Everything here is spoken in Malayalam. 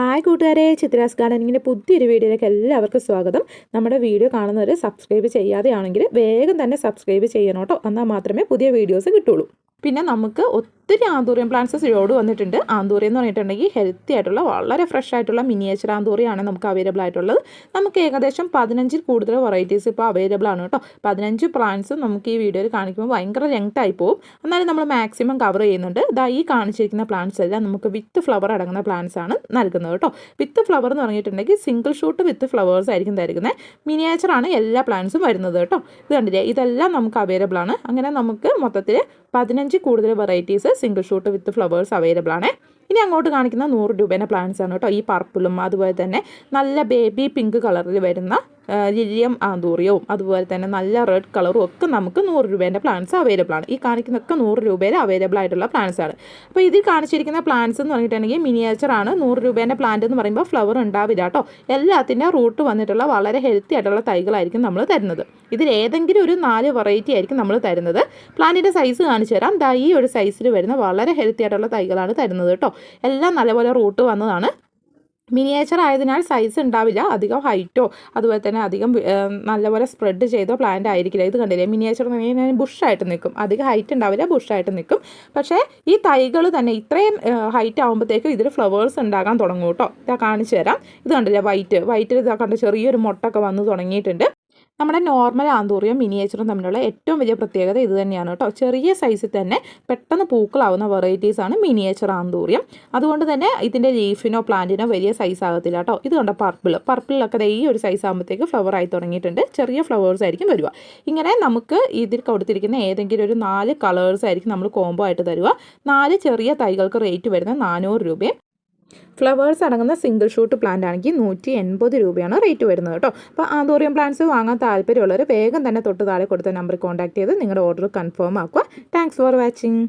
ഹായ് കൂട്ടുകാരെ ചിത്രാസ് ഗാർഡനിങ്ങിന്റെ പുതിയൊരു വീഡിയോയിലേക്ക് എല്ലാവർക്കും സ്വാഗതം. നമ്മുടെ വീഡിയോ കാണുന്നവർ സബ്സ്ക്രൈബ് ചെയ്യാതെയാണെങ്കിൽ വേഗം തന്നെ സബ്സ്ക്രൈബ് ചെയ്യണം കേട്ടോ. എന്നാൽ മാത്രമേ പുതിയ വീഡിയോസ് കിട്ടുള്ളൂ. പിന്നെ നമുക്ക് ഒത്തിരി ആന്തൂറിയം പ്ലാന്റ്സ് സിഴോട് വന്നിട്ടുണ്ട്. ആന്തൂറിയം എന്ന് പറഞ്ഞിട്ടുണ്ടെങ്കിൽ ഹെൽത്തി ആയിട്ടുള്ള വളരെ ഫ്രഷ് ആയിട്ടുള്ള മിനിയേച്ചർ ആന്തൂറിയാണ് നമുക്ക് അവൈലബിൾ ആയിട്ടുള്ളത്. നമുക്ക് ഏകദേശം പതിനഞ്ചിൽ കൂടുതൽ വെറൈറ്റീസ് ഇപ്പോൾ അവൈലബിൾ ആണ് കേട്ടോ. പതിനഞ്ച് പ്ലാന്റ്സ് നമുക്ക് ഈ വീഡിയോയിൽ കാണിക്കുമ്പോൾ ഭയങ്കര ലെങ്ത് ആയി പോകും എന്നാലും നമ്മൾ മാക്സിമം കവർ ചെയ്യുന്നുണ്ട്. ഇതാ ഈ കാണിച്ചിരിക്കുന്ന പ്ലാന്റ്സ് എല്ലാം നമുക്ക് വിത്ത് ഫ്ലവർ അടങ്ങുന്ന പ്ലാന്റ്സ് ആണ് നൽകുന്നത് കേട്ടോ. വിത്ത് ഫ്ലവർ എന്ന് പറഞ്ഞിട്ടുണ്ടെങ്കിൽ സിംഗിൾ ഷൂട്ട് വിത്ത് ഫ്ലവേഴ്സ് ആയിരിക്കും തരുന്നത്. മിനിയേച്ചർ ആണ് എല്ലാ പ്ലാന്റ്സും വരുന്നത് കേട്ടോ. ഇത് കണ്ടില്ലേ? ഇതെല്ലാം നമുക്ക് അവൈലബിൾ ആണ്. അങ്ങനെ നമുക്ക് മൊത്തത്തിൽ പതിനഞ്ച് കൂടുതൽ varieties single shoot with flowers available ആണ്. ഇനി അങ്ങോട്ട് കാണിക്കുന്ന നൂറ് രൂപേന്റെ പ്ലാന്റ്സ് ആണ് കേട്ടോ. ഈ പർപ്പിളും അതുപോലെ തന്നെ നല്ല ബേബി പിങ്ക് കളറിൽ വരുന്ന ലില്ലിയം ആന്തൂറിയവും അതുപോലെ തന്നെ നല്ല റെഡ് കളറും ഒക്കെ നമുക്ക് നൂറ് രൂപേന്റെ പ്ലാന്റ്സ് അവൈലബിൾ ആണ്. ഈ കാണിക്കുന്നൊക്കെ നൂറ് രൂപയിൽ അവൈലബിൾ ആയിട്ടുള്ള പ്ലാന്റ്സ് ആണ്. അപ്പോൾ ഇതിൽ കാണിച്ചിരിക്കുന്ന പ്ലാന്റ്സ് എന്ന് പറഞ്ഞിട്ടുണ്ടെങ്കിൽ മിനിയേച്ചർ ആണ്. നൂറ് രൂപേന്റെ പ്ലാന്റ് എന്ന് പറയുമ്പോൾ ഫ്ലവർ ഉണ്ടാവില്ല കേട്ടോ. എല്ലാത്തിന്റെ റൂട്ട് വന്നിട്ടുള്ള വളരെ ഹെൽത്തി ആയിട്ടുള്ള തൈകളായിരിക്കും നമ്മൾ തരുന്നത്. ഇതിൽ ഏതെങ്കിലും ഒരു നാല് വെറൈറ്റി ആയിരിക്കും നമ്മൾ തരുന്നത്. പ്ലാന്റിന്റെ സൈസ് കാണിച്ചു തരാം. ദാ ഈ ഒരു സൈസിൽ വരുന്ന വളരെ ഹെൽത്തി ആയിട്ടുള്ള തൈകളാണ് തരുന്നത് കേട്ടോ. എല്ലാം നല്ലപോലെ റൂട്ട് വന്നതാണ്. മിനിയേച്ചർ ആയതിനാൽ സൈസ് ഉണ്ടാവില്ല അധികം ഹൈറ്റോ അതുപോലെ തന്നെ അധികം നല്ലപോലെ സ്പ്രെഡ് ചെയ്തോ പ്ലാന്റ് ആയിരിക്കില്ല. ഇത് കണ്ടില്ലേ? മിനിയേച്ചർ എന്ന് പറഞ്ഞാൽ ബുഷായിട്ട് നിൽക്കും. അധികം ഹൈറ്റ് ഉണ്ടാവില്ല ബുഷായിട്ട് നിൽക്കും. പക്ഷേ ഈ തൈകൾ തന്നെ ഇത്രയും ഹൈറ്റ് ആകുമ്പോഴത്തേക്കും ഇതിൽ ഫ്ലവേഴ്സ് ഉണ്ടാകാൻ തുടങ്ങും കേട്ടോ. ഇതാ കാണിച്ചു തരാം. ഇത് കണ്ടില്ലേ? വൈറ്റ് വൈറ്റിൽ ഇതാ കണ്ട ചെറിയൊരു മുട്ടൊക്കെ വന്ന് തുടങ്ങിയിട്ടുണ്ട്. നമ്മുടെ നോർമൽ ആന്തൂറിയും മിനിയേച്ചറും തമ്മിലുള്ള ഏറ്റവും വലിയ പ്രത്യേകത ഇത് തന്നെയാണ് കേട്ടോ. ചെറിയ സൈസിൽ തന്നെ പെട്ടെന്ന് പൂക്കളാവുന്ന വെറൈറ്റീസാണ് മിനിയേച്ചർ ആന്തൂറിയം. അതുകൊണ്ട് തന്നെ ഇതിന്റെ ലീഫിനോ പ്ലാന്റിനോ വലിയ സൈസ് ആകത്തില്ല കേട്ടോ. ഇത് കണ്ട പർപ്പിൾ പർപ്പിളിലൊക്കെ ഈ ഒരു സൈസ് ആകുമ്പോഴത്തേക്ക് ഫ്ലവർ ആയി തുടങ്ങിയിട്ടുണ്ട്. ചെറിയ ഫ്ലവേഴ്സ് ആയിരിക്കും വരിക. ഇങ്ങനെ നമുക്ക് ഇതിൽ കൊടുത്തിരിക്കുന്ന ഏതെങ്കിലും ഒരു നാല് കളേഴ്സ് ആയിരിക്കും നമ്മൾ കോംബോ ആയിട്ട് തരിക. നാല് ചെറിയ തൈകൾക്ക് റേറ്റ് വരുന്നത് നാനൂറ് രൂപയും ഫ്ലവേഴ്സ് അടങ്ങുന്ന സിംഗിൾ ഷൂട്ട് പ്ലാന്റ് ആണെങ്കിൽ നൂറ്റി എൺപത് രൂപയാണ് റേറ്റ് വരുന്നത് കേട്ടോ. അപ്പോൾ ആന്തോറിയം പ്ലാന്റ്സ് വാങ്ങാൻ താല്പര്യമുള്ളവർ വേഗം തന്നെ തൊട്ട് താഴെ കൊടുത്ത നമ്പറിൽ കോൺടാക്ട് ചെയ്ത് നിങ്ങളുടെ ഓർഡർ കൺഫേം ആക്കുക. Thanks for watching